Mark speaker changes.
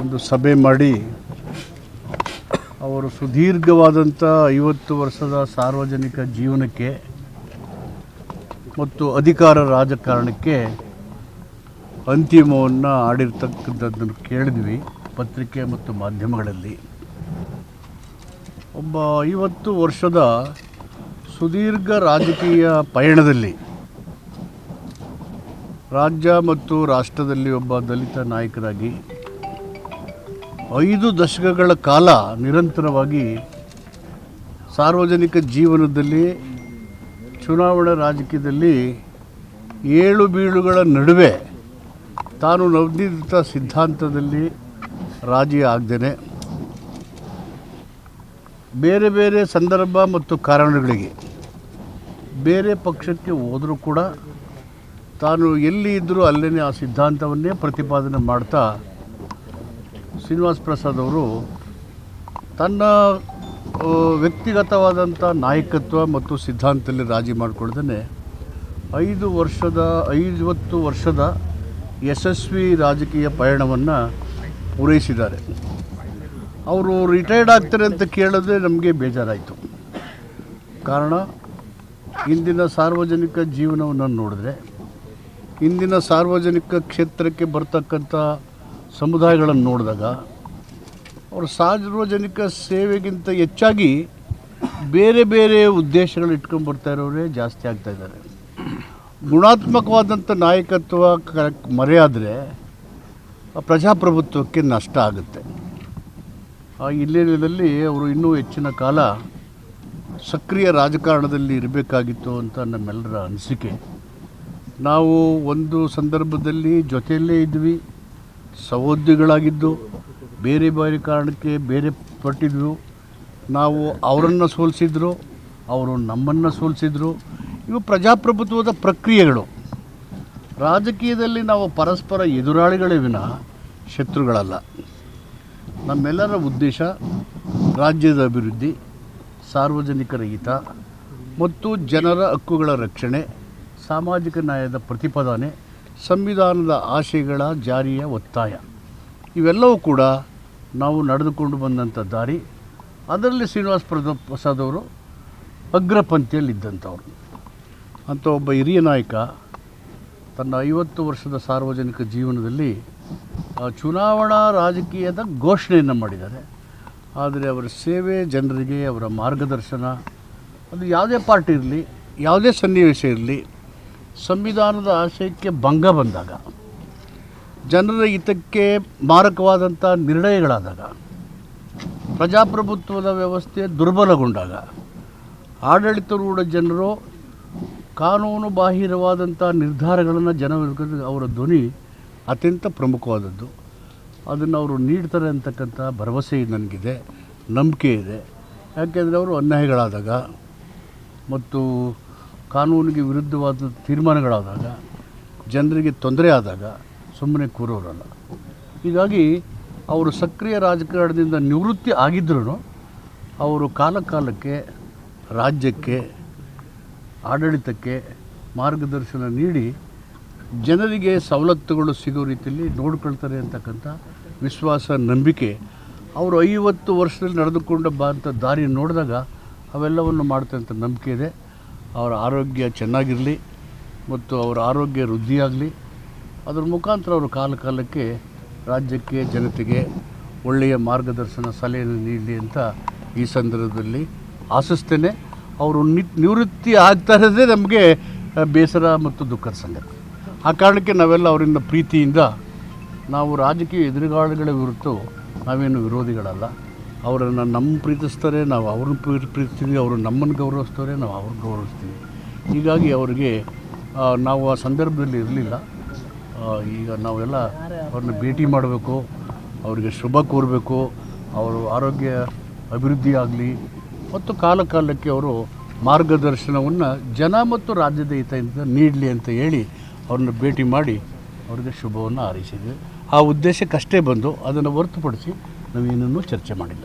Speaker 1: ಒಂದು ಸಭೆ ಮಾಡಿ ಅವರು ಸುದೀರ್ಘವಾದಂಥ ಐವತ್ತು ವರ್ಷದ ಸಾರ್ವಜನಿಕ ಜೀವನಕ್ಕೆ ಮತ್ತು ಅಧಿಕಾರ ರಾಜಕಾರಣಕ್ಕೆ ಅಂತಿಮವನ್ನು ಆಡಿರ್ತಕ್ಕಂಥದ್ದನ್ನು ಕೇಳಿದ್ವಿ ಪತ್ರಿಕೆ ಮತ್ತು ಮಾಧ್ಯಮಗಳಲ್ಲಿ. ಒಬ್ಬ ಐವತ್ತು ವರ್ಷದ ಸುದೀರ್ಘ ರಾಜಕೀಯ ಪಯಣದಲ್ಲಿ ರಾಜ್ಯ ಮತ್ತು ರಾಷ್ಟ್ರದಲ್ಲಿ ಒಬ್ಬ ದಲಿತ ನಾಯಕರಾಗಿ ಐದು ದಶಕಗಳ ಕಾಲ ನಿರಂತರವಾಗಿ ಸಾರ್ವಜನಿಕ ಜೀವನದಲ್ಲಿ, ಚುನಾವಣಾ ರಾಜಕೀಯದಲ್ಲಿ ಏಳು ಬೀಳುಗಳ ನಡುವೆ ತಾನು ನವನಿರ್ಮಿತ ಸಿದ್ಧಾಂತದಲ್ಲಿ ರಾಜಿ ಆಗ್ದೇನೆ. ಬೇರೆ ಬೇರೆ ಸಂದರ್ಭ ಮತ್ತು ಕಾರಣಗಳಿಗೆ, ಬೇರೆ ಪಕ್ಷಕ್ಕೆ ಹೋದರೂ ಕೂಡ ತಾನು ಎಲ್ಲಿ ಇದ್ದರೂ ಅಲ್ಲೇ ಆ ಸಿದ್ಧಾಂತವನ್ನೇ ಪ್ರತಿಪಾದನೆ ಮಾಡ್ತಾ ಶ್ರೀನಿವಾಸ್ ಪ್ರಸಾದ್ ಅವರು ತನ್ನ ವ್ಯಕ್ತಿಗತವಾದಂಥ ನಾಯಕತ್ವ ಮತ್ತು ಸಿದ್ಧಾಂತದಲ್ಲಿ ರಾಜಿ ಮಾಡಿಕೊಳ್ದೇ ಐದು ವರ್ಷದ, ಐವತ್ತು ವರ್ಷದ ಯಶಸ್ವಿ ರಾಜಕೀಯ ಪಯಣವನ್ನು ಪೂರೈಸಿದ್ದಾರೆ. ಅವರು ರಿಟೈರ್ಡ್ ಆಗ್ತಾರೆ ಅಂತ ಕೇಳಿದ್ರೆ ನಮಗೆ ಬೇಜಾರಾಯಿತು. ಕಾರಣ, ಇಂದಿನ ಸಾರ್ವಜನಿಕ ಜೀವನವನ್ನು ನೋಡಿದ್ರೆ, ಇಂದಿನ ಸಾರ್ವಜನಿಕ ಕ್ಷೇತ್ರಕ್ಕೆ ಬರ್ತಕ್ಕಂಥ ಸಮುದಾಯಗಳನ್ನು ನೋಡಿದಾಗ ಅವರು ಸಾರ್ವಜನಿಕ ಸೇವೆಗಿಂತ ಹೆಚ್ಚಾಗಿ ಬೇರೆ ಬೇರೆ ಉದ್ದೇಶಗಳು ಇಟ್ಕೊಂಡು ಬರ್ತಾ ಇರೋರೇ ಜಾಸ್ತಿ ಆಗ್ತಾ ಇದ್ದಾರೆ. ಗುಣಾತ್ಮಕವಾದಂಥ ನಾಯಕತ್ವ ಮರೆಯಾದರೆ ಪ್ರಜಾಪ್ರಭುತ್ವಕ್ಕೆ ನಷ್ಟ ಆಗುತ್ತೆ. ಆ ಹಿನ್ನೆಲೆಯಲ್ಲಿ ಅವರು ಇನ್ನೂ ಹೆಚ್ಚಿನ ಕಾಲ ಸಕ್ರಿಯ ರಾಜಕಾರಣದಲ್ಲಿ ಇರಬೇಕಾಗಿತ್ತು ಅಂತ ನಮ್ಮೆಲ್ಲರ ಅನಿಸಿಕೆ. ನಾವು ಒಂದು ಸಂದರ್ಭದಲ್ಲಿ ಜೊತೆಯಲ್ಲೇ ಇದ್ವಿ. ಸಹೋದ್ಯೋಗಿಗಳಾಗಿದ್ದು ಬೇರೆ ಬೇರೆ ಕಾರಣಕ್ಕೆ ಬೇರೆ ಪಟ್ಟಿದ್ರು. ನಾವು ಅವರನ್ನು ಸೋಲಿಸಿದ್ರು, ಅವರು ನಮ್ಮನ್ನು ಸೋಲಿಸಿದ್ರು. ಇವು ಪ್ರಜಾಪ್ರಭುತ್ವದ ಪ್ರಕ್ರಿಯೆಗಳು. ರಾಜಕೀಯದಲ್ಲಿ ನಾವು ಪರಸ್ಪರ ಎದುರಾಳಿಗಳೇ ವಿನ ಶತ್ರುಗಳಲ್ಲ. ನಮ್ಮೆಲ್ಲರ ಉದ್ದೇಶ ರಾಜ್ಯದ ಅಭಿವೃದ್ಧಿ, ಸಾರ್ವಜನಿಕರ ಹಿತ ಮತ್ತು ಜನರ ಹಕ್ಕುಗಳ ರಕ್ಷಣೆ, ಸಾಮಾಜಿಕ ನ್ಯಾಯದ ಪ್ರತಿಪಾದನೆ ಸಂವಿಧಾನದ ಆಶಯಗಳ ಜಾರಿಯ ಒತ್ತಾಯ. ಇವೆಲ್ಲವೂ ಕೂಡ ನಾವು ನಡೆದುಕೊಂಡು ಬಂದಂಥ ದಾರಿ. ಅದರಲ್ಲಿ ಶ್ರೀನಿವಾಸ ಪ್ರಸಾದ್ ಅವರು ಅಗ್ರಪಂಥಿಯಲ್ಲಿದ್ದಂಥವ್ರು. ಅಂತ ಒಬ್ಬ ಹಿರಿಯ ನಾಯಕ ತನ್ನ ಐವತ್ತು ವರ್ಷದ ಸಾರ್ವಜನಿಕ ಜೀವನದಲ್ಲಿ ಚುನಾವಣಾ ರಾಜಕೀಯದ ಘೋಷಣೆಯನ್ನು ಮಾಡಿದ್ದಾರೆ. ಆದರೆ ಅವರ ಸೇವೆ ಜನರಿಗೆ, ಅವರ ಮಾರ್ಗದರ್ಶನ, ಅದು ಯಾವುದೇ ಪಾರ್ಟಿ ಇರಲಿ, ಯಾವುದೇ ಸನ್ನಿವೇಶ ಇರಲಿ ಸಂವಿಧಾನದ ಆಶಯಕ್ಕೆ ಭಂಗ ಬಂದಾಗ, ಜನರ ಹಿತಕ್ಕೆ ಮಾರಕವಾದಂಥ ನಿರ್ಣಯಗಳಾದಾಗ, ಪ್ರಜಾಪ್ರಭುತ್ವದ ವ್ಯವಸ್ಥೆ ದುರ್ಬಲಗೊಂಡಾಗ, ಆಡಳಿತರೂಢ ಜನರು ಕಾನೂನು ಬಾಹಿರವಾದಂಥ ನಿರ್ಧಾರಗಳನ್ನು ಜನ ಅವರ ಧ್ವನಿ ಅತ್ಯಂತ ಪ್ರಮುಖವಾದದ್ದು. ಅದನ್ನು ಅವರು ನೀಡ್ತಾರೆ ಅಂತಕ್ಕಂಥ ಭರವಸೆ ನನಗಿದೆ, ನಂಬಿಕೆ ಇದೆ. ಯಾಕೆಂದರೆ ಅವರು ಅನ್ಯಾಯಗಳಾದಾಗ, ಮತ್ತು ಕಾನೂನಿಗೆ ವಿರುದ್ಧವಾದ ತೀರ್ಮಾನಗಳಾದಾಗ, ಜನರಿಗೆ ತೊಂದರೆ ಆದಾಗ ಸುಮ್ಮನೆ ಕೂರೋರಲ್ಲ. ಹೀಗಾಗಿ ಅವರು ಸಕ್ರಿಯ ರಾಜಕಾರಣದಿಂದ ನಿವೃತ್ತಿ ಆಗಿದ್ರೂ ಅವರು ಕಾಲಕಾಲಕ್ಕೆ ರಾಜ್ಯಕ್ಕೆ, ಆಡಳಿತಕ್ಕೆ ಮಾರ್ಗದರ್ಶನ ನೀಡಿ ಜನರಿಗೆ ಸವಲತ್ತುಗಳು ಸಿಗೋ ರೀತಿಯಲ್ಲಿ ನೋಡ್ಕೊಳ್ತಾರೆ ಅಂತಕ್ಕಂಥ ವಿಶ್ವಾಸ, ನಂಬಿಕೆ ಅವರು ಐವತ್ತು ವರ್ಷದಲ್ಲಿ ನಡೆದುಕೊಂಡ ಬಂತ ದಾರಿ ನೋಡಿದಾಗ ಅವೆಲ್ಲವನ್ನು ಮಾಡ್ತಾರೆ ಅಂತ ನಂಬಿಕೆ ಇದೆ. ಅವರ ಆರೋಗ್ಯ ಚೆನ್ನಾಗಿರಲಿ ಮತ್ತು ಅವರ ಆರೋಗ್ಯ ವೃದ್ಧಿಯಾಗಲಿ, ಅದರ ಮುಖಾಂತರ ಅವರು ಕಾಲ ಕಾಲಕ್ಕೆ ರಾಜ್ಯಕ್ಕೆ, ಜನತೆಗೆ ಒಳ್ಳೆಯ ಮಾರ್ಗದರ್ಶನ ಸಲಹೆಯನ್ನು ನೀಡಲಿ ಅಂತ ಈ ಸಂದರ್ಭದಲ್ಲಿ ಆಶಿಸ್ತೇನೆ. ಅವರು ನಿ ನಿವೃತ್ತಿ ಆಗ್ತಾ ಇರೋದೇ ನಮಗೆ ಬೇಸರ ಮತ್ತು ದುಃಖದ ಸಂಗತಿ. ಆ ಕಾರಣಕ್ಕೆ ನಾವೆಲ್ಲ ಅವರಿಂದ ಪ್ರೀತಿಯಿಂದ ನಾವು ರಾಜಕೀಯ ಎದುರುಗಾಳಿಗಳ ವಿರುದ್ಧ ನಾವೇನು ವಿರೋಧಿಗಳಲ್ಲ. ಅವರನ್ನು ನಮ್ಮ ಪ್ರೀತಿಸ್ತಾರೆ, ನಾವು ಅವ್ರನ್ನ ಪ್ರೀತಿ ಪ್ರೀತಿಸ್ತೀವಿ, ಅವರು ನಮ್ಮನ್ನು ಗೌರವಿಸ್ತಾರೆ, ನಾವು ಅವ್ರನ್ನ ಗೌರವಿಸ್ತೀವಿ. ಹೀಗಾಗಿ ಅವರಿಗೆ ನಾವು ಆ ಸಂದರ್ಭದಲ್ಲಿ ಇರಲಿಲ್ಲ. ಈಗ ನಾವೆಲ್ಲ ಅವ್ರನ್ನ ಭೇಟಿ ಮಾಡಬೇಕು, ಅವರಿಗೆ ಶುಭ ಕೋರಬೇಕು, ಅವರು ಆರೋಗ್ಯ ಅಭಿವೃದ್ಧಿ ಆಗಲಿ, ಮತ್ತು ಕಾಲ ಕಾಲಕ್ಕೆ ಅವರು ಮಾರ್ಗದರ್ಶನವನ್ನು ಜನ ಮತ್ತು ರಾಜ್ಯದ ಹಿತದಿಂದ ನೀಡಲಿ ಅಂತ ಹೇಳಿ ಅವ್ರನ್ನ ಭೇಟಿ ಮಾಡಿ ಅವ್ರಿಗೆ ಶುಭವನ್ನು ಹಾರೈಸಿದ್ವಿ. ಆ ಉದ್ದೇಶಕ್ಕಷ್ಟೇ ಬಂದು ಅದನ್ನು ಹೊರತುಪಡಿಸಿ ನಾವೇನನ್ನೂ ಚರ್ಚೆ ಮಾಡಿಲ್ಲ.